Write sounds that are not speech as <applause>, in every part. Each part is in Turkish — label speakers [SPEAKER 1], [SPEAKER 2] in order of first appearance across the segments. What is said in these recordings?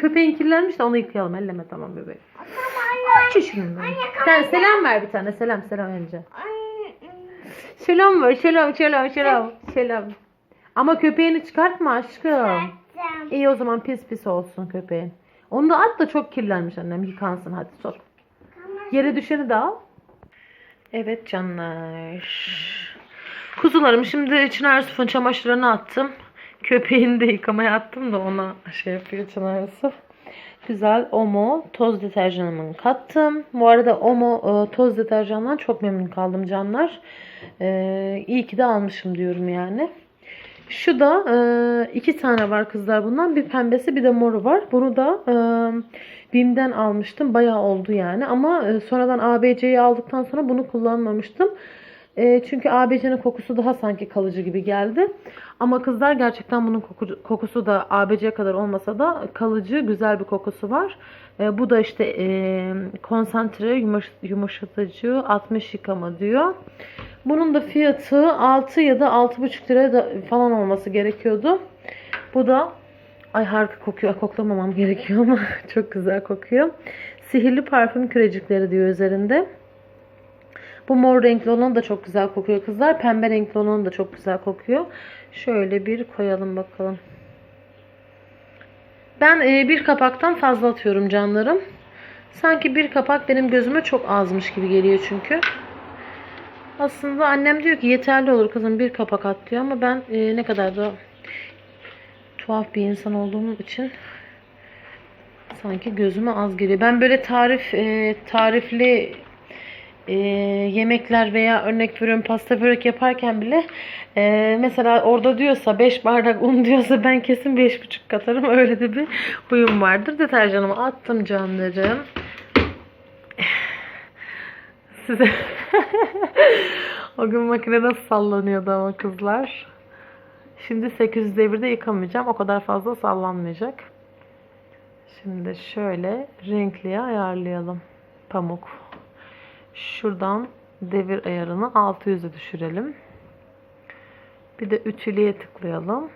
[SPEAKER 1] Köpeğin kirlenmiş de onu yıkayalım. Elleme tamam bebeğim. Aç şunu. Sen selam ver bir tane. Selam selam önce. Selam ver. Selam selam selam. Selam. Ama köpeğini çıkartma aşkım. İyi o zaman pis pis olsun köpeğin. Onu da at da çok kirlenmiş annem. Yıkansın hadi sor. Yere düşeni de al. Evet canlar. Kuzularım şimdi Çınar Yusuf'un çamaşırlarını attım. Köpeğini de yıkamaya attım da ona şey yapıyor Çınar Yusuf. Güzel Omo toz deterjanımı kattım. Bu arada Omo e, toz deterjandan çok memnun kaldım canlar. E, iyi ki de almışım diyorum yani. Şu da e, iki tane var kızlar bundan. Bir pembesi bir de moru var. Bunu da e, BİM'den almıştım. Bayağı oldu yani. Ama e, sonradan ABC'yi aldıktan sonra bunu kullanmamıştım. E, çünkü ABC'nin kokusu daha sanki kalıcı gibi geldi. Ama kızlar gerçekten bunun koku- kokusu da ABC kadar olmasa da kalıcı güzel bir kokusu var. E, bu da işte e, konsantre yumuş- yumuşatıcı 60 yıkama diyor. Bunun da fiyatı 6 ya da 6,5 lira da falan olması gerekiyordu. Bu da ay harika kokuyor. Koklamamam gerekiyor ama <laughs> çok güzel kokuyor. Sihirli parfüm kürecikleri diyor üzerinde. Bu mor renkli olan da çok güzel kokuyor kızlar. Pembe renkli olan da çok güzel kokuyor. Şöyle bir koyalım bakalım. Ben e, bir kapaktan fazla atıyorum canlarım. Sanki bir kapak benim gözüme çok azmış gibi geliyor çünkü. Aslında annem diyor ki yeterli olur kızım bir kapak at diyor ama ben e, ne kadar da tuhaf bir insan olduğum için sanki gözüme az geliyor. Ben böyle tarif e, tarifli e, yemekler veya örnek veriyorum pasta börek yaparken bile e, mesela orada diyorsa 5 bardak un diyorsa ben kesin 5,5 katarım. <laughs> Öyle de bir huyum vardır. Deterjanımı attım canlarım. <sighs> Size <laughs> o gün makine nasıl sallanıyordu ama kızlar. Şimdi 800 devirde yıkamayacağım. O kadar fazla sallanmayacak. Şimdi şöyle renkliye ayarlayalım. Pamuk. Şuradan devir ayarını 600'e düşürelim. Bir de ütülüye tıklayalım.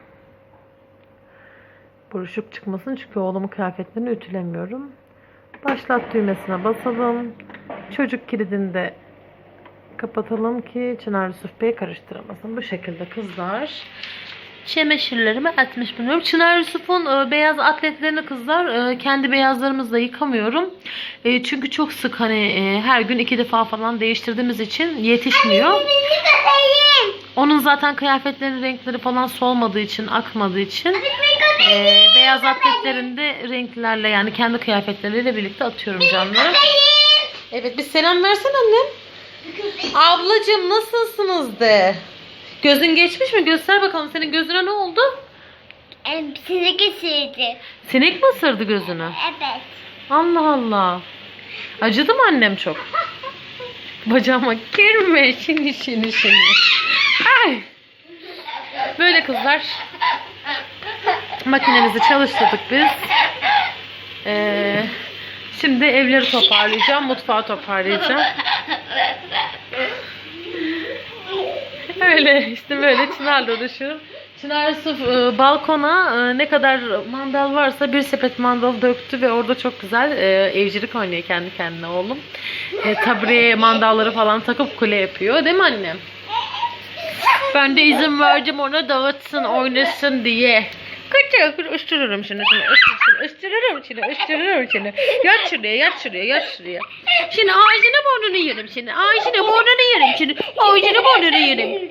[SPEAKER 1] Buruşuk çıkmasın çünkü oğlumun kıyafetlerini ütülemiyorum. Başlat düğmesine basalım. Çocuk kilidini de kapatalım ki Çınar Yusuf Bey karıştıramasın. Bu şekilde kızlar. Çamaşırlarımı atmış bulunuyorum. Çınar Yusuf'un e, beyaz atletlerini kızlar e, kendi beyazlarımızla yıkamıyorum. E, çünkü çok sık hani her gün iki defa falan değiştirdiğimiz için yetişmiyor. Onun zaten kıyafetlerin renkleri falan solmadığı için, akmadığı için e, beyaz atletlerini de renklerle yani kendi kıyafetleriyle birlikte atıyorum canlarım. Evet bir selam versen annem. Ablacığım nasılsınız de. Gözün geçmiş mi? Göster bakalım senin gözüne ne oldu?
[SPEAKER 2] Sizi getirdi.
[SPEAKER 1] Sinek mi ısırdı gözünü?
[SPEAKER 2] Evet.
[SPEAKER 1] Allah Allah. Acıdı mı annem çok? <laughs> Bacağıma girme şimdi şimdi şimdi. Ay. Böyle kızlar. Makinemizi çalıştırdık biz. Ee, şimdi evleri toparlayacağım. Mutfağı toparlayacağım. <laughs> <laughs> Öyle işte böyle Çınar'la uğraşıyorum. Çınar Yusuf e, balkona e, ne kadar mandal varsa bir sepet mandal döktü ve orada çok güzel e, evcilik oynuyor kendi kendine oğlum. E, tabureye mandalları falan takıp kule yapıyor değil mi annem? Ben de izin verdim ona dağıtsın oynasın diye. Kaçak ısırırım şimdi şimdi ısırırım ısırırım şimdi ısırırım şimdi. Yat şuraya yat şuraya yat şuraya. Şimdi ağzını burnunu yerim şimdi. Ağzını burnunu yerim şimdi. Ağzını burnunu yerim.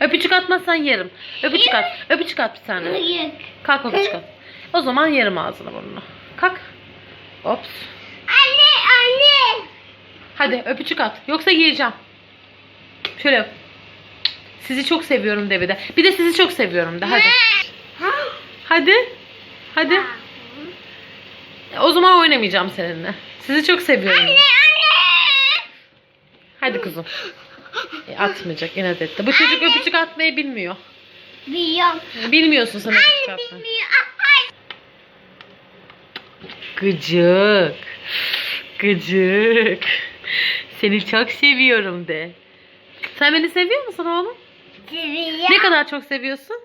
[SPEAKER 1] Öpücük atmazsan yerim. Öpücük at. Öpücük at bir tane. Kalk öpücük at. O zaman yerim ağzını burnunu. Kalk. Ops.
[SPEAKER 2] Anne anne.
[SPEAKER 1] Hadi öpücük at. Yoksa yiyeceğim. Şöyle. Sizi çok seviyorum de bir de. Bir de sizi çok seviyorum de. Hadi. Hadi. Hadi. O zaman oynamayacağım seninle. Sizi çok seviyorum.
[SPEAKER 2] Anne.
[SPEAKER 1] Hadi kızım. E, atmayacak inat etti. Bu çocuk öpücük atmayı bilmiyor.
[SPEAKER 2] Biliyorum.
[SPEAKER 1] Bilmiyorsun sen öpücük
[SPEAKER 2] Anne
[SPEAKER 1] atmayı.
[SPEAKER 2] bilmiyor. Ay.
[SPEAKER 1] Gıcık. Gıcık. Seni çok seviyorum de. Sen beni seviyor musun oğlum?
[SPEAKER 2] Seviyor.
[SPEAKER 1] Ne kadar çok seviyorsun?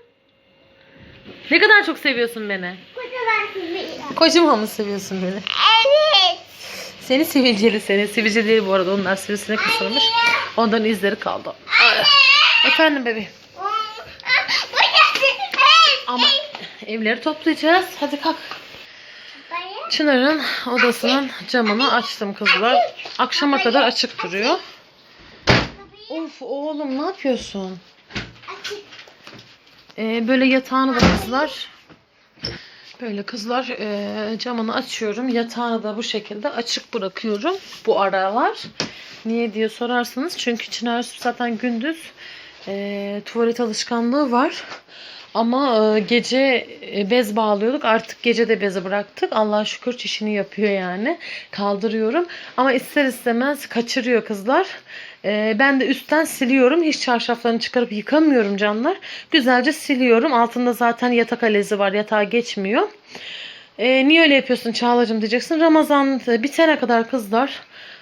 [SPEAKER 1] Ne kadar çok seviyorsun beni?
[SPEAKER 2] Kocaman sizi.
[SPEAKER 1] Kocaman mı seviyorsun beni?
[SPEAKER 2] Evet.
[SPEAKER 1] Seni sivilceli seni. Sivilce değil bu arada. Onlar sivrisinek ısırmış. Ondan izleri kaldı. Ay. Efendim bebeğim. Ama evleri toplayacağız. Hadi kalk. Çınar'ın odasının camını açtım kızlar. Akşama kadar açık duruyor. Of oğlum ne yapıyorsun? Ee, böyle yatağını da kızlar böyle kızlar ee, camını açıyorum. Yatağını da bu şekilde açık bırakıyorum bu aralar. Niye diye sorarsanız çünkü Çınar zaten gündüz ee, tuvalet alışkanlığı var. Ama e, gece e, bez bağlıyorduk. Artık gece de bezi bıraktık. Allah'a şükür çişini yapıyor yani. Kaldırıyorum. Ama ister istemez kaçırıyor kızlar. E, ben de üstten siliyorum. Hiç çarşaflarını çıkarıp yıkamıyorum canlar. Güzelce siliyorum. Altında zaten yatak alezi var. Yatağa geçmiyor. E, niye öyle yapıyorsun Çağla'cığım diyeceksin. Ramazan bitene kadar kızlar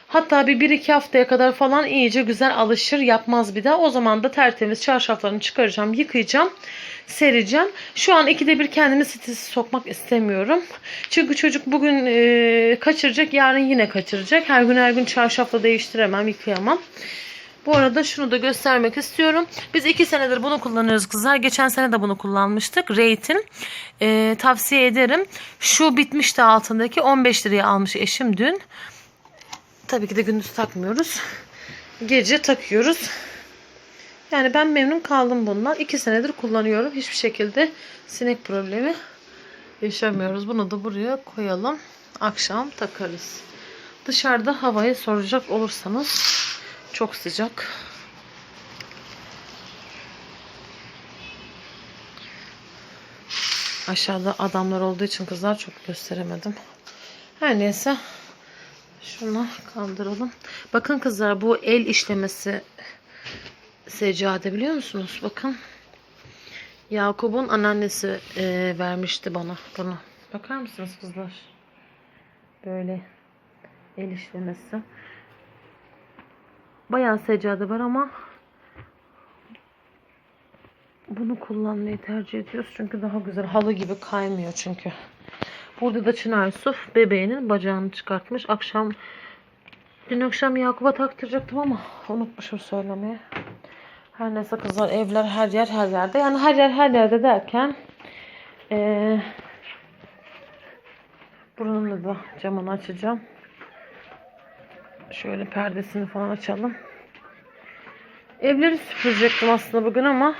[SPEAKER 1] Hatta bir, bir iki haftaya kadar falan iyice güzel alışır yapmaz bir daha. O zaman da tertemiz çarşaflarını çıkaracağım, yıkayacağım, sereceğim. Şu an ikide bir kendimi strese sokmak istemiyorum. Çünkü çocuk bugün e, kaçıracak, yarın yine kaçıracak. Her gün her gün çarşafla değiştiremem, yıkayamam. Bu arada şunu da göstermek istiyorum. Biz iki senedir bunu kullanıyoruz kızlar. Geçen sene de bunu kullanmıştık. Rate'in. E, tavsiye ederim. Şu bitmişti altındaki 15 liraya almış eşim dün. Tabii ki de gündüz takmıyoruz. Gece takıyoruz. Yani ben memnun kaldım bundan. İki senedir kullanıyorum. Hiçbir şekilde sinek problemi yaşamıyoruz. Bunu da buraya koyalım. Akşam takarız. Dışarıda havayı soracak olursanız çok sıcak. Aşağıda adamlar olduğu için kızlar çok gösteremedim. Her neyse şunu kaldıralım. Bakın kızlar bu el işlemesi seccade biliyor musunuz? Bakın. Yakup'un anneannesi e, vermişti bana bunu. Bakar mısınız kızlar? Böyle el işlemesi. Bayağı seccade var ama bunu kullanmayı tercih ediyoruz. Çünkü daha güzel. Halı gibi kaymıyor çünkü. Burada da Çınar Yusuf bebeğinin bacağını çıkartmış. Akşam dün akşam Yakup'a taktıracaktım ama unutmuşum söylemeye. Her neyse kızlar evler her yer her yerde. Yani her yer her yerde derken ee, buranın da camını açacağım. Şöyle perdesini falan açalım. Evleri süpürecektim aslında bugün ama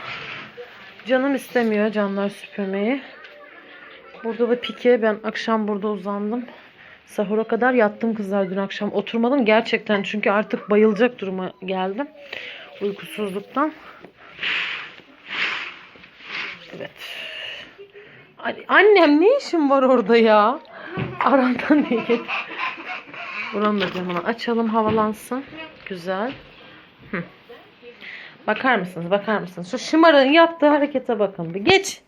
[SPEAKER 1] canım istemiyor canlar süpürmeyi. Burada da pike. Ben akşam burada uzandım. Sahura kadar yattım kızlar dün akşam. Oturmadım gerçekten çünkü artık bayılacak duruma geldim. Uykusuzluktan. Evet. Annem ne işin var orada ya? Arandan değil. Buranın da camını açalım havalansın. Güzel. Bakar mısınız? Bakar mısınız? Şu şımarığın yaptığı harekete bakın bir. Geç.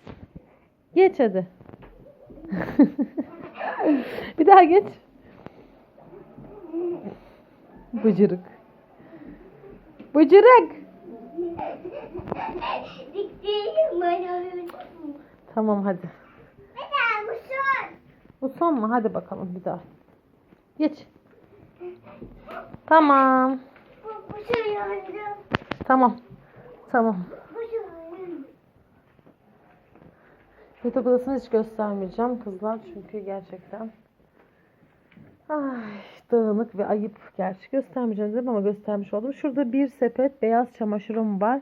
[SPEAKER 1] Geç hadi. <laughs> bir daha geç. Bıcırık. Bıcırık. Tamam hadi.
[SPEAKER 2] Bu son?
[SPEAKER 1] Mu? Hadi bakalım bir daha. Geç. Tamam.
[SPEAKER 2] Yandı.
[SPEAKER 1] Tamam. Tamam.
[SPEAKER 2] Bu son.
[SPEAKER 1] Yatak odasını hiç göstermeyeceğim kızlar çünkü gerçekten ay, dağınık ve ayıp gerçi göstermeyeceğim dedim ama göstermiş oldum. Şurada bir sepet beyaz çamaşırım var.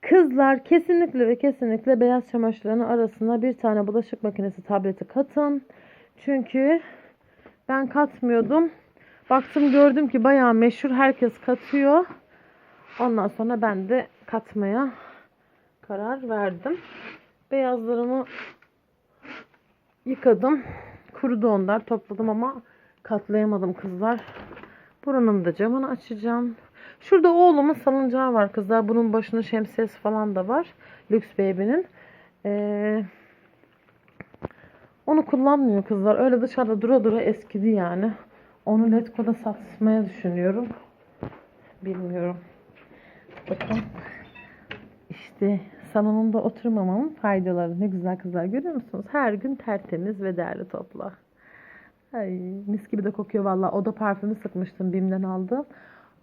[SPEAKER 1] Kızlar kesinlikle ve kesinlikle beyaz çamaşırların arasına bir tane bulaşık makinesi tableti katın. Çünkü ben katmıyordum. Baktım gördüm ki bayağı meşhur herkes katıyor. Ondan sonra ben de katmaya karar verdim. Beyazlarımı yıkadım. Kurudu onlar. Topladım ama katlayamadım kızlar. Buranın da camını açacağım. Şurada oğlumun salıncağı var kızlar. Bunun başının şemsiyesi falan da var. Lüks Baby'nin. Ee, onu kullanmıyor kızlar. Öyle dışarıda dura dura eskidi yani. Onu Letgo'da satmaya düşünüyorum. Bilmiyorum. Bakın. İşte salonunda oturmamamın faydaları. Ne güzel kızlar görüyor musunuz? Her gün tertemiz ve değerli topla. Ay, mis gibi de kokuyor valla. Oda parfümü sıkmıştım Bim'den aldım.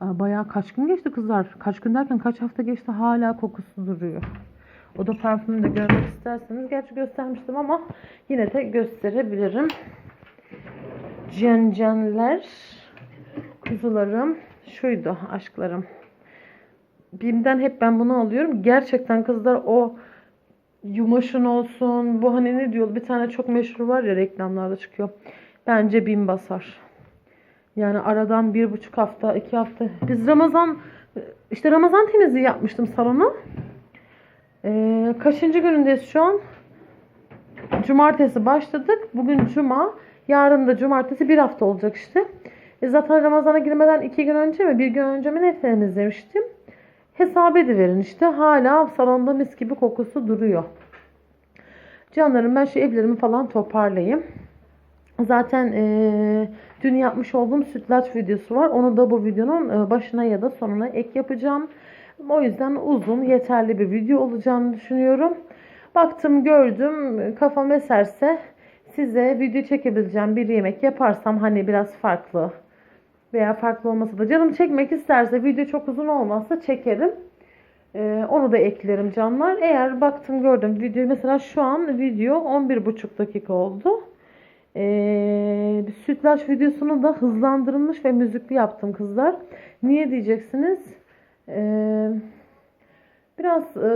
[SPEAKER 1] Aa, Bayağı kaç gün geçti kızlar. Kaç gün derken kaç hafta geçti hala kokusu duruyor. Oda parfümünü de görmek isterseniz. Gerçi göstermiştim ama yine de gösterebilirim. Cencenler, kuzularım, şuydu aşklarım. Bim'den hep ben bunu alıyorum. Gerçekten kızlar o yumaşın olsun. Bu hani ne diyor? Bir tane çok meşhur var ya reklamlarda çıkıyor. Bence Bim basar. Yani aradan bir buçuk hafta, iki hafta. Biz Ramazan, işte Ramazan temizliği yapmıştım salonu. Ee, kaçıncı günündeyiz şu an? Cumartesi başladık. Bugün cuma. Yarın da cumartesi bir hafta olacak işte. E zaten Ramazan'a girmeden iki gün önce mi bir gün önce mi ne temizlemiştim. Hesap ediverin işte. Hala salonda mis gibi kokusu duruyor. Canlarım ben şu evlerimi falan toparlayayım. Zaten eee, dün yapmış olduğum sütlaç videosu var. Onu da bu videonun e, başına ya da sonuna ek yapacağım. O yüzden uzun, yeterli bir video olacağını düşünüyorum. Baktım, gördüm, kafam eserse size video çekebileceğim bir yemek yaparsam hani biraz farklı veya farklı olmasa da canım çekmek isterse video çok uzun olmazsa çekerim. Ee, onu da eklerim canlar. Eğer baktım gördüm video mesela şu an video 11,5 dakika oldu. Ee, sütlaç videosunu da hızlandırılmış ve müzikli yaptım kızlar. Niye diyeceksiniz? Ee, biraz e,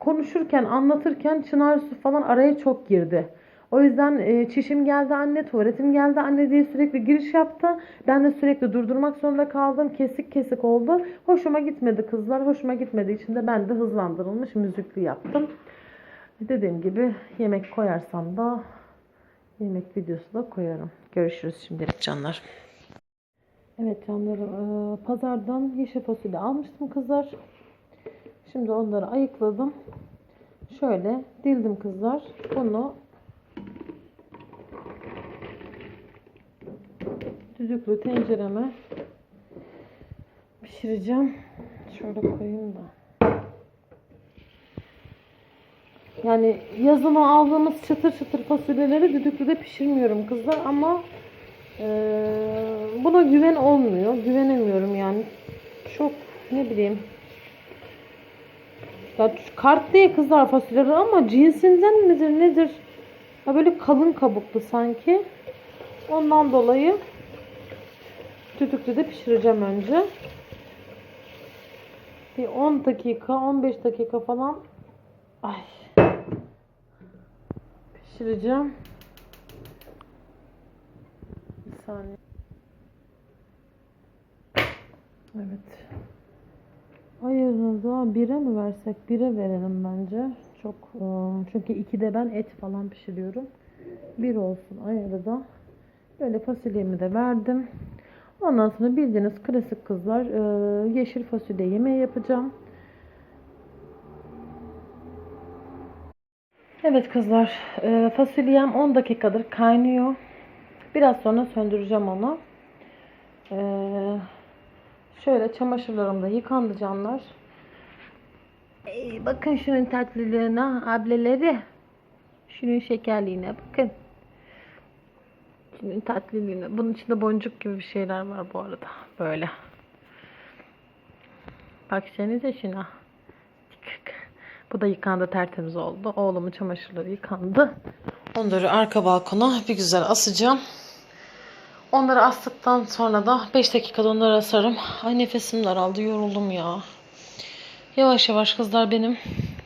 [SPEAKER 1] konuşurken, anlatırken çınar su falan araya çok girdi. O yüzden e, çişim geldi anne, tuvaletim geldi anne diye sürekli giriş yaptı. Ben de sürekli durdurmak zorunda kaldım. Kesik kesik oldu. Hoşuma gitmedi kızlar. Hoşuma gitmediği için de ben de hızlandırılmış müzikli yaptım. Dediğim gibi yemek koyarsam da yemek videosu da koyarım. Görüşürüz şimdilik canlar. Evet canlarım e, pazardan yeşil fasulye almıştım kızlar. Şimdi onları ayıkladım. Şöyle dildim kızlar. Bunu düdüklü tencereme pişireceğim. Şöyle koyayım da. Yani yazını aldığımız çıtır çıtır fasulyeleri düdüklüde pişirmiyorum kızlar ama eee, buna güven olmuyor. Güvenemiyorum yani. Çok ne bileyim. Ya kart diye kızlar fasulyeleri ama cinsinden midir nedir? Ya böyle kalın kabuklu sanki. Ondan dolayı düdüklüde pişireceğim önce. Bir 10 dakika, 15 dakika falan ay pişireceğim. Bir saniye. Evet. Ayırını da bire mi versek? Bire verelim bence. Çok e, çünkü ikide ben et falan pişiriyorum. Bir olsun ayarı da. Böyle fasulyemi de verdim. Ondan sonra bildiğiniz klasik kızlar e, yeşil fasulye yemeği yapacağım. Evet kızlar e, fasulyem 10 dakikadır kaynıyor. Biraz sonra söndüreceğim onu. E, şöyle çamaşırlarım da yıkandı canlar. Bakın şunun tatlılığına ableleri. Şunun şekerliğine bakın. Şunun tatlılığına. Bunun içinde boncuk gibi bir şeyler var bu arada. Böyle. Baksanıza şuna. Bu da yıkandı tertemiz oldu. Oğlumun çamaşırları yıkandı. Onları arka balkona bir güzel asacağım. Onları astıktan sonra da 5 dakikada onları asarım. Ay nefesim daraldı yoruldum ya. Yavaş yavaş kızlar benim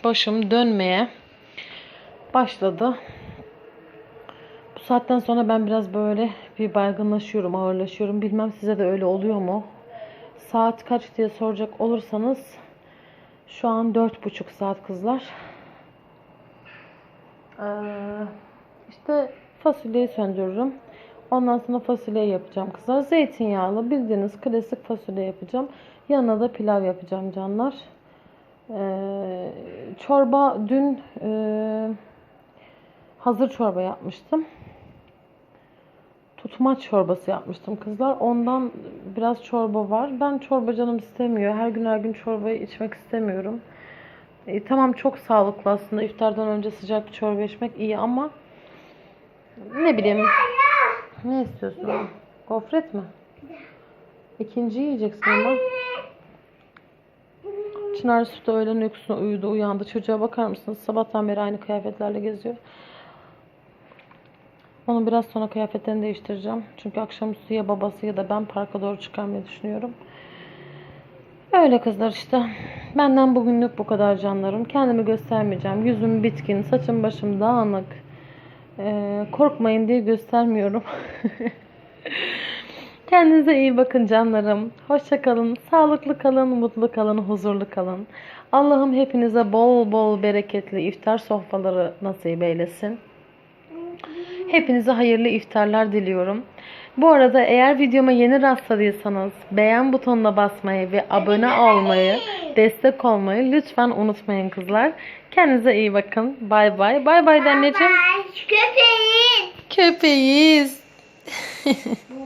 [SPEAKER 1] başım dönmeye başladı. Saatten sonra ben biraz böyle bir baygınlaşıyorum, ağırlaşıyorum. Bilmem size de öyle oluyor mu? Saat kaç diye soracak olursanız şu an dört buçuk saat kızlar. Ee, işte fasulyeyi söndürürüm. Ondan sonra fasulye yapacağım kızlar. Zeytinyağlı bildiğiniz klasik fasulye yapacağım. Yanına da pilav yapacağım canlar. Ee, çorba dün e, hazır çorba yapmıştım. Tutmaç çorbası yapmıştım kızlar. Ondan biraz çorba var. Ben çorba canım istemiyor. Her gün her gün çorbayı içmek istemiyorum. E, tamam çok sağlıklı aslında. İftardan önce sıcak bir çorba içmek iyi ama ne bileyim. Ne istiyorsun? Gofret mi? İkinci yiyeceksin ama. Çınar da öğlen uykusuna uyudu, uyandı. Çocuğa bakar mısınız? Sabahtan beri aynı kıyafetlerle geziyor. Onu biraz sonra kıyafetlerini değiştireceğim. Çünkü akşamüstü ya babası ya da ben parka doğru çıkarmayı düşünüyorum. Öyle kızlar işte. Benden bugünlük bu kadar canlarım. Kendimi göstermeyeceğim. Yüzüm bitkin, saçım başım dağınık. Ee, korkmayın diye göstermiyorum. <laughs> Kendinize iyi bakın canlarım. Hoşça kalın, sağlıklı kalın, mutlu kalın, huzurlu kalın. Allah'ım hepinize bol bol bereketli iftar sofraları nasip eylesin. Hepinize hayırlı iftarlar diliyorum. Bu arada eğer videoma yeni rastladıysanız beğen butonuna basmayı ve abone olmayı, destek olmayı lütfen unutmayın kızlar. Kendinize iyi bakın. Bay bay. Bay bay anneciğim. Köpeğiz.
[SPEAKER 2] Bu <laughs>